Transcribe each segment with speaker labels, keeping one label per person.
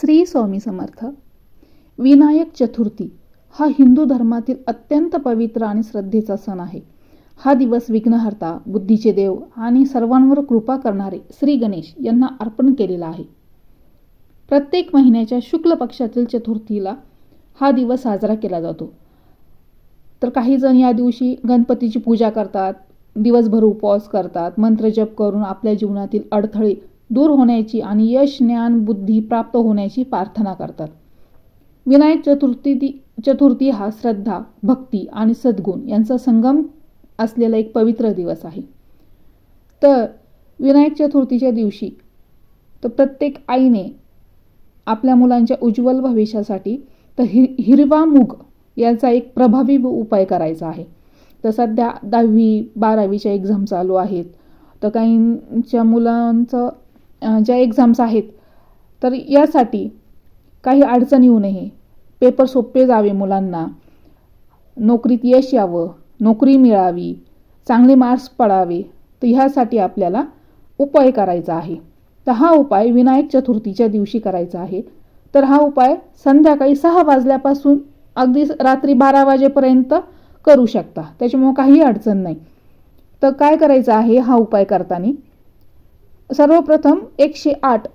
Speaker 1: श्री स्वामी समर्थ. विनायक चतुर्थी हा हिंदू धर्मातील अत्यंत पवित्र आणि श्रद्धेचा सण आहे. हा दिवस विघ्नहर्ता बुद्धीचे देव आणि सर्वांवर कृपा करणारे श्री गणेश यांना अर्पण केलेला आहे. प्रत्येक महिन्याच्या शुक्ल पक्षातील चतुर्थीला हा दिवस साजरा केला जातो. तर काही जण या दिवशी गणपतीची पूजा करतात दिवसभर उपवास करतात मंत्रजप करून आपल्या जीवनातील अडथळे दूर होण्याची आणि यश ज्ञान बुद्धी प्राप्त होण्याची प्रार्थना करतात. विनायक चतुर्थी चतुर्थी हा श्रद्धा भक्ती आणि सद्गुण यांचा संगम असलेला एक पवित्र दिवस आहे. तर विनायक चतुर्थीच्या दिवशी तर प्रत्येक आईने आपल्या मुलांच्या उज्ज्वल भविष्यासाठी तर हि हिरवा मूग याचा एक प्रभावी उपाय करायचा आहे. तर सध्या दहावी बारावीच्या एक्झाम चालू आहेत. तर काहींच्या मुलांचं ज्या एक्झाम्स आहेत तर यासाठी काही अडचण येऊ नये. पेपर सोपे जावे मुलांना. नोकरीत यश यावं नोकरी मिळावी चांगले मार्क्स पडावे तर ह्यासाठी आपल्याला उपाय करायचा आहे. तर हा उपाय विनायक चतुर्थीच्या दिवशी करायचा आहे. तर हा उपाय संध्याकाळी सहा वाजल्यापासून अगदी रात्री बारा वाजेपर्यंत करू शकता. त्याच्यामुळं काही अडचण नाही. तर काय करायचं आहे हा उपाय करताना? सर्वप्रथम एकशे आठ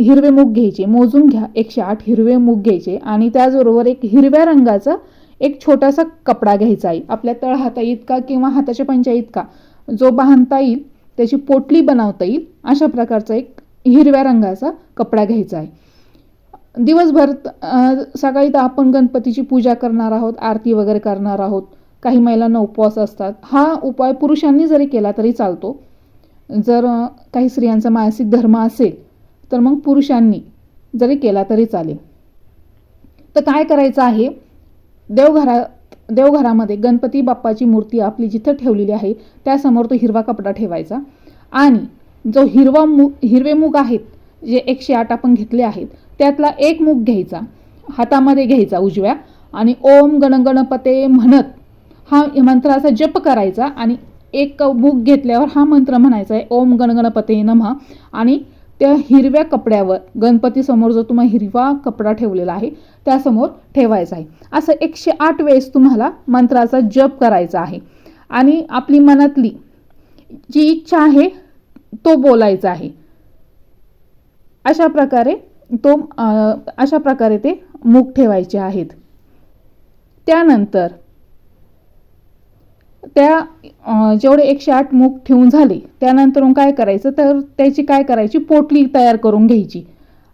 Speaker 1: हिरवे मूग घ्यायचे. मोजून घ्या. एकशे आठ हिरवे मूग घ्यायचे आणि त्याचबरोबर एक हिरव्या रंगाचा एक छोटासा कपडा घ्यायचा आहे आपल्या तळहाता इतका किंवा हाताच्या पंचा इतका जो बांधता येईल त्याची पोटली बनवता येईल अशा प्रकारचा एक हिरव्या रंगाचा कपडा घ्यायचा आहे. दिवसभर सकाळी तर आपण गणपतीची पूजा करणार आहोत आरती वगैरे करणार आहोत. काही महिलांना उपवास असतात. हा उपाय पुरुषांनी जरी केला तरी चालतो. जर काही स्त्रियांचा मानसिक धर्म असेल तर मग पुरुषांनी जरी केला तरी चालेल. तर काय करायचं आहे? देवघरात देवघरामध्ये गणपती बाप्पाची मूर्ती आपली जिथं ठेवलेली आहे त्यासमोर तो हिरवा कपडा ठेवायचा. आणि जो हिरवा मु हिरवे मूग आहेत जे एकशे आठ आपण घेतले आहेत त्यातला एक मूग घ्यायचा. हातामध्ये घ्यायचा उजव्या. आणि ओम गणगणपते म्हणत हा मंत्राचा जप करायचा आणि एक बुक घेतल्यावर हा मंत्र म्हणायचा आहे ओम गणगणपते नमः. आणि त्या हिरव्या कपड्यावर गणपतीसमोर जो तुम्हाला हिरवा कपडा ठेवलेला आहे त्यासमोर ठेवायचा आहे. असं एकशे आठ वेळेस तुम्हाला मंत्राचा जप करायचा आहे. आणि आपली मनातली जी इच्छा आहे तो बोलायचा आहे. अशा प्रकारे तो अशा प्रकारे ते मूक ठेवायचे आहेत. त्यानंतर त्या जेवढे एकशे आठ मूग ठेवून झाले त्यानंतर काय करायचं? तर त्याची काय करायची? पोटली तयार करून घ्यायची.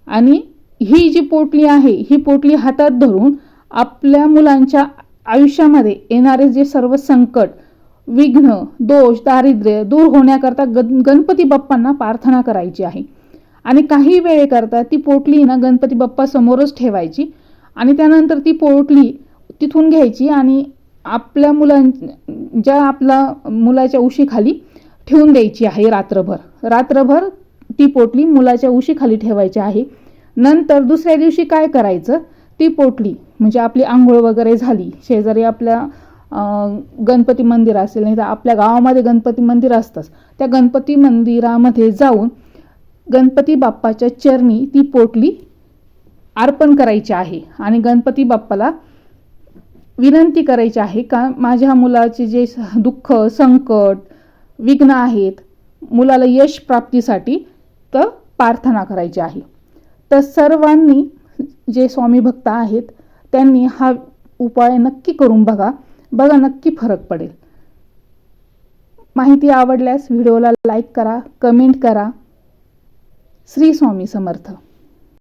Speaker 1: आणि ही जी पोटली आहे ही पोटली हातात धरून आपल्या मुलांच्या आयुष्यामध्ये येणारे जे सर्व संकट विघ्न दोष दारिद्र्य दूर होण्याकरता गण गणपती बाप्पांना प्रार्थना करायची आहे. आणि काही वेळेकरता ती पोटली ना गणपती बाप्पा समोरच ठेवायची आणि त्यानंतर ती पोटली तिथून घ्यायची आणि आपल्या मुलां ज्या आपला मुलाच्या उशीखाली ठेवून द्यायची आहे रात्रभर. रात्रभर ती पोटली मुलाच्या उशीखाली ठेवायची आहे. नंतर दुसऱ्या दिवशी काय करायचं? ती पोटली म्हणजे आपली आंघोळ वगैरे झाली शेजारी आपल्या गणपती मंदिर असेल नाही तर आपल्या गावामध्ये गणपती मंदिर असतंच. त्या गणपती मंदिरामध्ये जाऊन गणपती बाप्पाच्या चरणी ती पोटली अर्पण करायची आहे. आणि गणपती बाप्पाला विनंती करायची आहे का? माझ्या मुलाचे जे दुःख संकट विघ्न आहेत मुलाला यश प्राप्तीसाठी तर प्रार्थना करायची आहे. तर सर्वांनी जे स्वामी भक्त आहेत त्यांनी हा उपाय नक्की करून बघा. बघा नक्की फरक पडेल. माहिती आवडल्यास व्हिडिओला लाईक करा कमेंट करा. श्री स्वामी समर्थ.